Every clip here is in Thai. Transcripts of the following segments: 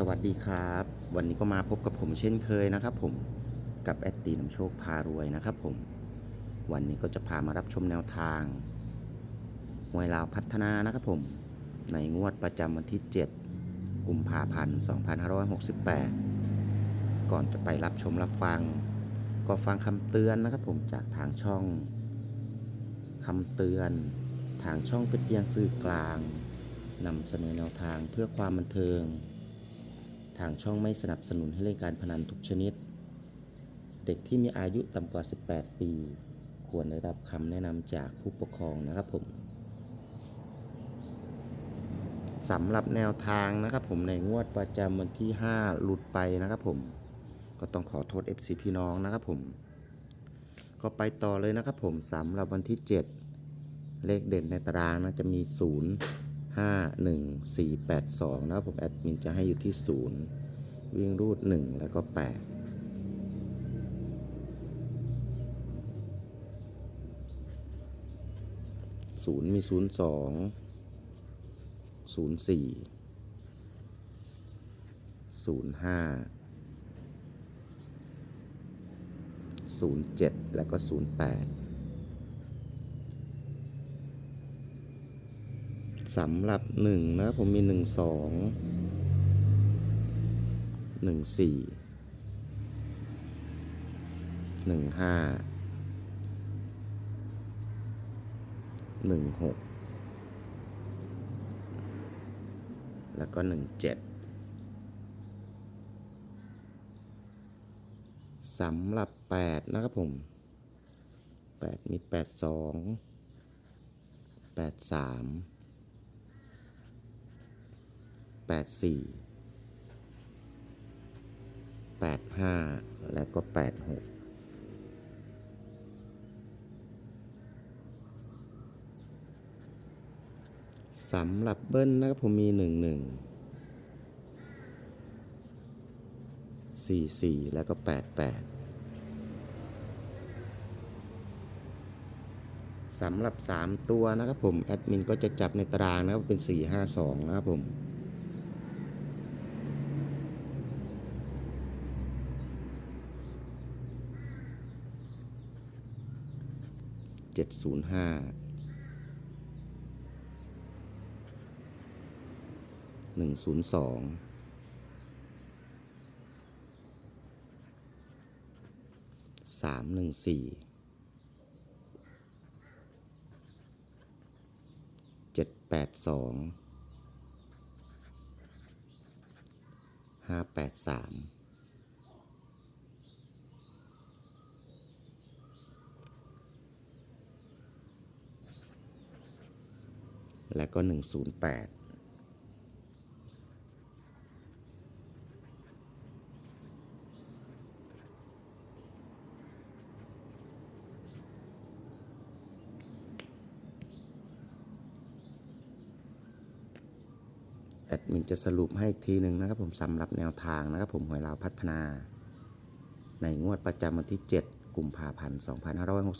สวัสดีครับ วันนี้ก็มาพบกับผมเช่นเคยนะครับ ผมกับแอดตีนำโชคพารวยนะครับผม วันนี้ก็จะพามารับชมแนวทางหวยลาวพัฒนานะครับผม ในงวดประจำวันที่ 7 กุมภาพันธ์ 2568 ก่อนจะไปรับชมรับฟัง ก็ฟังคำเตือนนะครับผมจากทางช่องคำเตือน ทางช่องเป็นเพียงสื่อกลางนำเสนอแนวทางเพื่อความบันเทิง ทางช่องไม่สนับสนุนให้เล่นการพนันทุกชนิด เด็กที่มีอายุต่ำกว่า 18 ปี ควรได้รับคำแนะนำจากผู้ปกครองนะครับผมสำหรับแนวทางนะครับผมในงวดประจำวันที่ 5 หลุดไปนะครับผม ก็ต้องขอโทษ FC พี่น้องนะครับผม ก็ไปต่อเลยนะครับผมสำหรับวันที่ 7 เลขเด่นในตารางนะจะมี 0 5 1 4 8 2 นะครับผมแอดมินจะให้อยู่ที่ 0 วิ่งรูด 1 แล้วก็ 8ศูนย์มีศูนย์สองศูนย์สี่ศูนย์ห้าศูนย์เจ็ดแล้วก็ศูนย์แปด สำหรับหนึ่งนะครับผมมีหนึ่งสองหนึ่งสี่หนึ่งห้าหนึ่งหกแล้วก็หนึ่งเจ็ดสำหรับแปดนะครับผมแปดมีแปดสองแปดสาม แปดสี่แปดห้าและก็แปดหกสำหรับเบิ้ลนะครับผมมีหนึ่งหนึ่งสี่สี่แล้วก็แปดแปดสำหรับสามตัวนะครับผม แอดมินก็จะจับในตารางนะครับเป็นสี่ห้าสองนะครับผม เจ็ดศูนย์ห้าหนึ่งศูนย์สองสามหนึ่งสี่เจ็ดแปดสองห้าแปดสาม และก็หนึ่งศูนย์แปดแอดมินจะสรุปให้อีกทีหนึ่งนะครับผมสำหรับแนวทางนะครับผมหวยลาวพัฒนา ในงวดประจำวันที่ 7 กุมภาพันธ์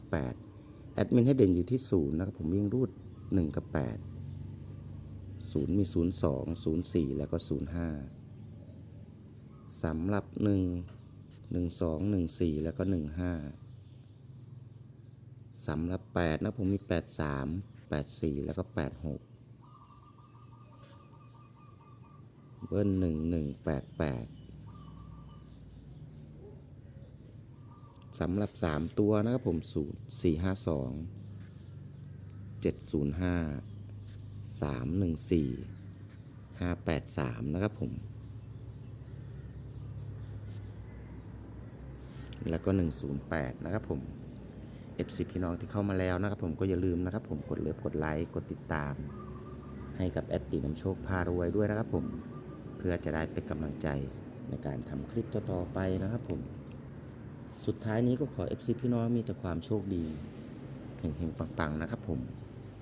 2568 แอดมินให้เด่นอยู่ที่ 0 นะครับผมวิ่งรูด 1 กับ 8 0 มี 0 2 0 4 แล้วก็ 05สำหรับ 1 1 2 1 4 แล้วก็ 15สำหรับ 8 นะผมมี 83 84 แล้วก็ 86 เบิ้ลหนึ่งหนึ่งแปดแปดสำหรับสามตัวนะครับผมศูนย์สี่ห้าส องเจ็ดศูนย์ห้าสามหนึ่งสี่ห้าแปดสามนะครับผม แล้วก็ 108 นะครับผม FC พี่น้องที่เข้ามาแล้วนะครับผมก็อย่าลืมนะครับผมกดเลิฟกดไลค์กดติดตาม ให้กับแอดตีน้ำโชคพารวยด้วยนะครับผม เพื่อจะได้เป็นกำลังใจในการทำคลิปต่อๆไปนะครับผม สุดท้ายนี้ก็ขอ FC พี่น้องมีแต่ความโชคดีเฮงๆปังๆนะครับผม